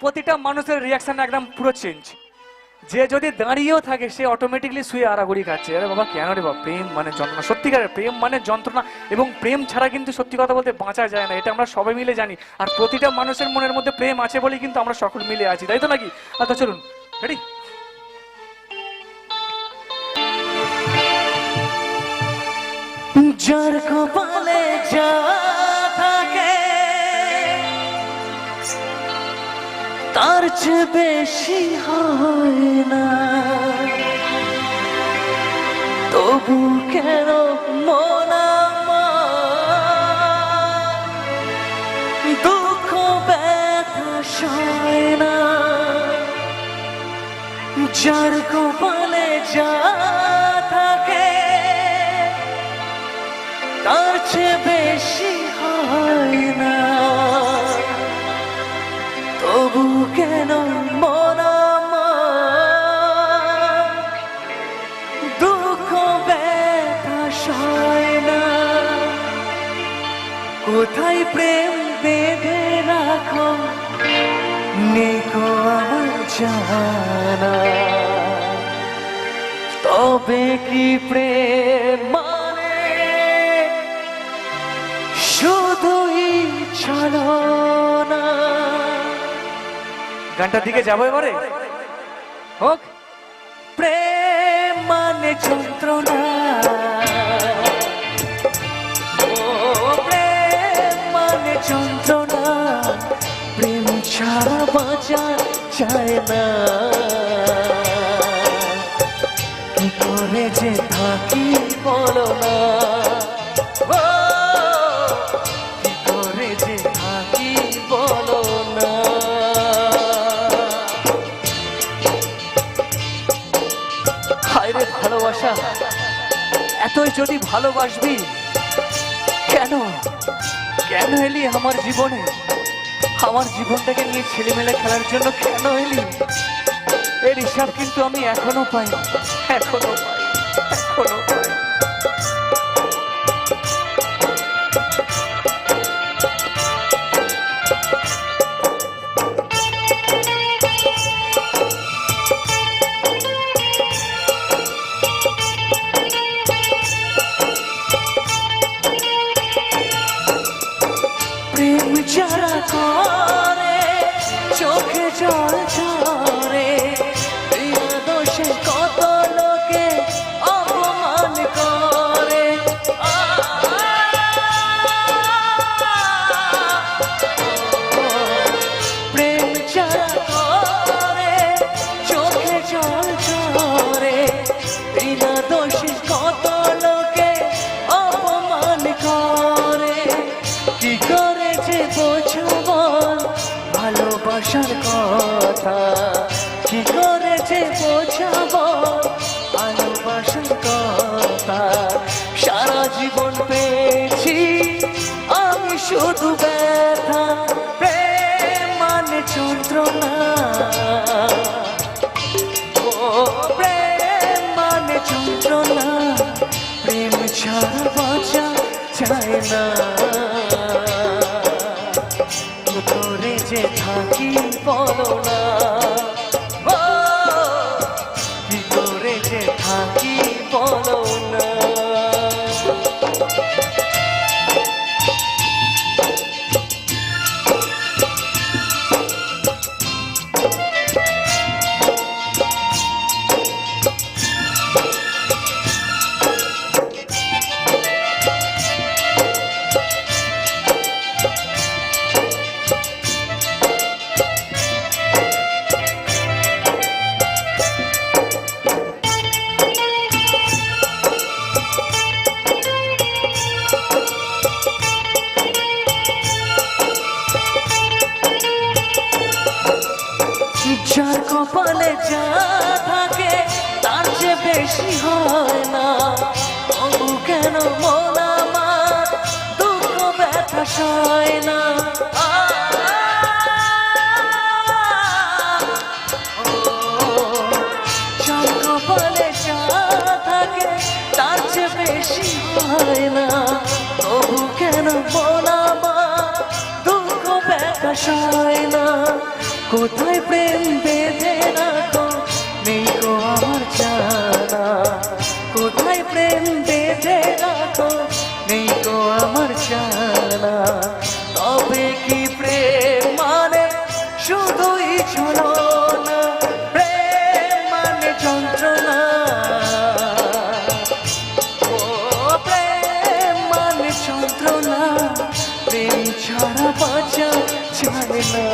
প্রতিটা মানুষের রিয়াকশন একদম পুরো চেঞ্জ যে যদি দাঁড়িয়েও থাকে, সে অটোমেটিকলি শুয়ে আড়াগুড়ি খাচ্ছে। আরে বাবা, কেন রে বাবা? প্রেম মানে যন্ত্রণা। সত্যিকারের প্রেম মানে যন্ত্রণা। এবং প্রেম ছাড়া কিন্তু সত্যি কথা বলতে বাঁচা যায় না। এটা আমরা সবাই মিলে জানি। আর প্রতিটা মানুষের মনের মধ্যে প্রেম আছে বলেই কিন্তু আমরা সকল মিলে আছি। তাই তো নাকি? আচ্ছা চলুন। রেডি যার কপালে যা চেয়ে বেশি হয় না। তবু কেন মন দুঃখ ব্যথা সয় না? যার কপালে যা থাকে, তার চেয়ে বেশি হয় না। কেন সয় না। কোথায় প্রেম নেকো তবে কি প্রেম মানে? শুধুই ছলনা গানটার দিকে যাব এবারে? হোক। প্রেম মানে যন্ত্রণা। মানে যন্ত্রণা। প্রেম ছাড়া বাঁচা যায় না। হায় রে ভালোবাসা? এতই যদি ভালোবাসবি, কেন? কেন এলি আমার জীবনে? আমার জীবনটাকে নিয়ে ছেলেমেলে খেলার জন্য কেন এলি? এর হিসাব কিন্তু আমি এখনও পাই এখনও পাই এখনও পাই যারা ভালোবাসার কথা। কি করে যে বোঝাবো ভালোবাসার কথা। সারা জীবন পেয়েছি আমি শুধু ব্যথা, প্রেম মানে যন্ত্রণা। ও প্রেম মানে যন্ত্রণা, প্রেম ছাড়া বাঁচা যায় না। বলো না কপালে যা থাকে, তার চেয়ে বেশি হয় না। তবু কেন মন আমার দুঃখ ব্যথা সয় না? যা হয় না। কেন মন প্রেম বেঁধে রাখো, নেই গো আমার জানা তবে কি প্রেম মানে শুধুই চলো না প্রেম মানে যন্ত্রণা। ও প্রেম মানে যন্ত্রণা, প্রেম ছাড়া বাঁচা যায় না।